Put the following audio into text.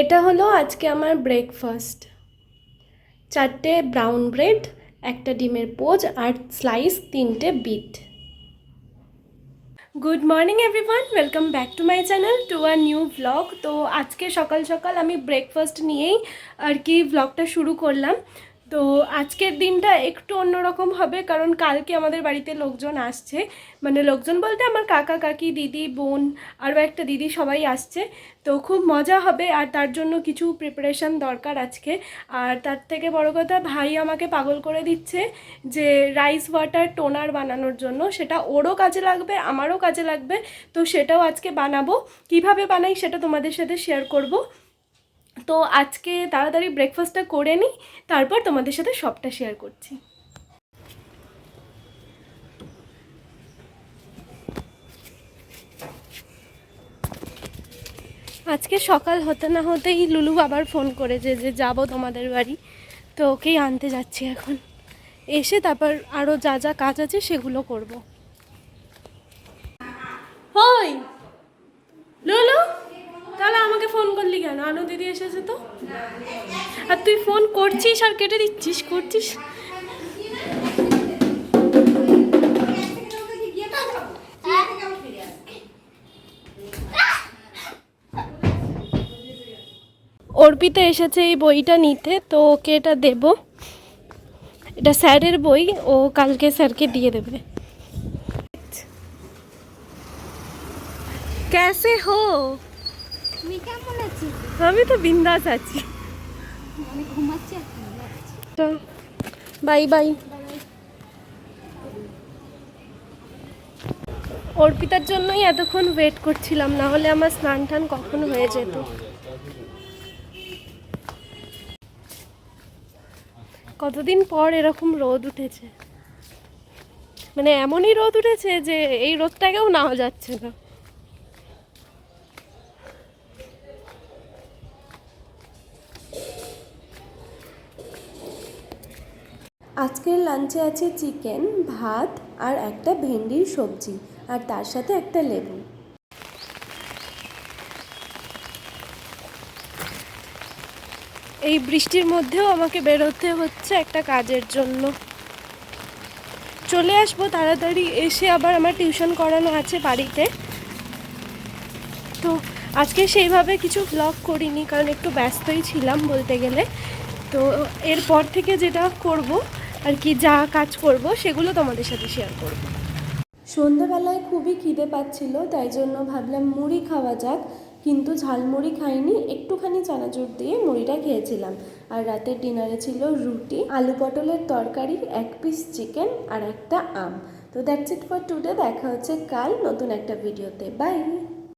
এটা হলো আজকে আমার ব্রেকফাস্ট চারটে ব্রাউন ব্রেড একটা ডিমের পোজ আর স্লাইস তিনটে beet good morning everyone welcome back to my channel to a new vlog তো আজকে সকাল সকাল আমি ব্রেকফাস্ট নিয়েই আর কি ব্লগটা শুরু করলাম। তো আজকের দিনটা একটু অন্যরকম হবে, কারণ কালকে আমাদের বাড়িতে লোকজন আসছে। মানে লোকজন বলতে আমার কাকা, কাকি, দিদি, বোন, আরও একটা দিদি সবাই আসছে। তো খুব মজা হবে, আর তার জন্য কিছু প্রিপারেশান দরকার আজকে। আর তার থেকে বড় কথা, ভাই আমাকে পাগল করে দিচ্ছে যে রাইস ওয়াটার টোনার বানানোর জন্য। সেটা ওরও কাজে লাগবে, আমারও কাজে লাগবে। তো সেটাও আজকে বানাবো। কীভাবে বানাই সেটা তোমাদের সাথে শেয়ার করব। তো আজকে তাড়াতাড়ি ব্রেকফাস্টটা করে নিই, তারপর তোমাদের সাথে সবটা শেয়ার করছি। আজকে সকাল হতে না হতেই লুলু আবার ফোন করেছে যে যাব তোমাদের বাড়ি। তো ওকেই আনতে যাচ্ছি এখন। এসে তারপর আরও যা যা কাজ আছে সেগুলো করব। হই! লুলু, তাহলে আমাকে ফোন করলি কেন আনু দিদি এসেছে তো আর তুই ফোন করছিস আর কেটে দিচ্ছিস করছিস অর্পিতা এসেছে এই বইটা নিতে তো ওকে এটা দেব এটা স্যারের বই ও কালকে স্যারকে দিয়ে দেবে कैसे हो তুমি কেমন আছিস আমি তো বিন্দাস আছি। Bye bye. অর্পিতার জন্যই এতক্ষণ ওয়েট করছিলাম না হলে আমার স্নান টান কখন হয়ে যেত? কতদিন পর এরকম রোদ উঠেছে? মানে এমনই রোদ উঠেছে যে এই রোদটাকেও নাও যাচ্ছে না। আজকের লাঞ্চে আছে চিকেন ভাত আর একটা ভেন্ডির সবজি আর তার সাথে একটা লেবু। এই বৃষ্টির মধ্যেও আমাকে বেরোতে হচ্ছে একটা কাজের জন্য। চলে আসব তাড়াতাড়ি, এসে আবার আমার টিউশন করানো আছে বাড়িতে। তো আজকে সেইভাবে কিছু ব্লগ করিনি, কারণ একটু ব্যস্তই ছিলাম বলতে গেলে। তো এরপর থেকে যেটা করব আর কি যা কাজ করব সেগুলো তোমাদের সাথে শেয়ার করব। সন্ধ্যাবেলায় খুবই খিদে পাচ্ছিল, তাই জন্য ভাবলাম মুড়ি খাওয়া যাক, কিন্তু ঝালমুড়ি খাইনি, একটুখানি চানাচুর দিয়ে মুড়িটা খেয়েছিলাম। আর রাতের ডিনারে ছিল রুটি, আলু পটলের তরকারি, এক পিস চিকেন আর একটা আম। তো দ্যাটস ইট ফর টুডে দেখা হচ্ছে কাল নতুন একটা ভিডিওতে বাই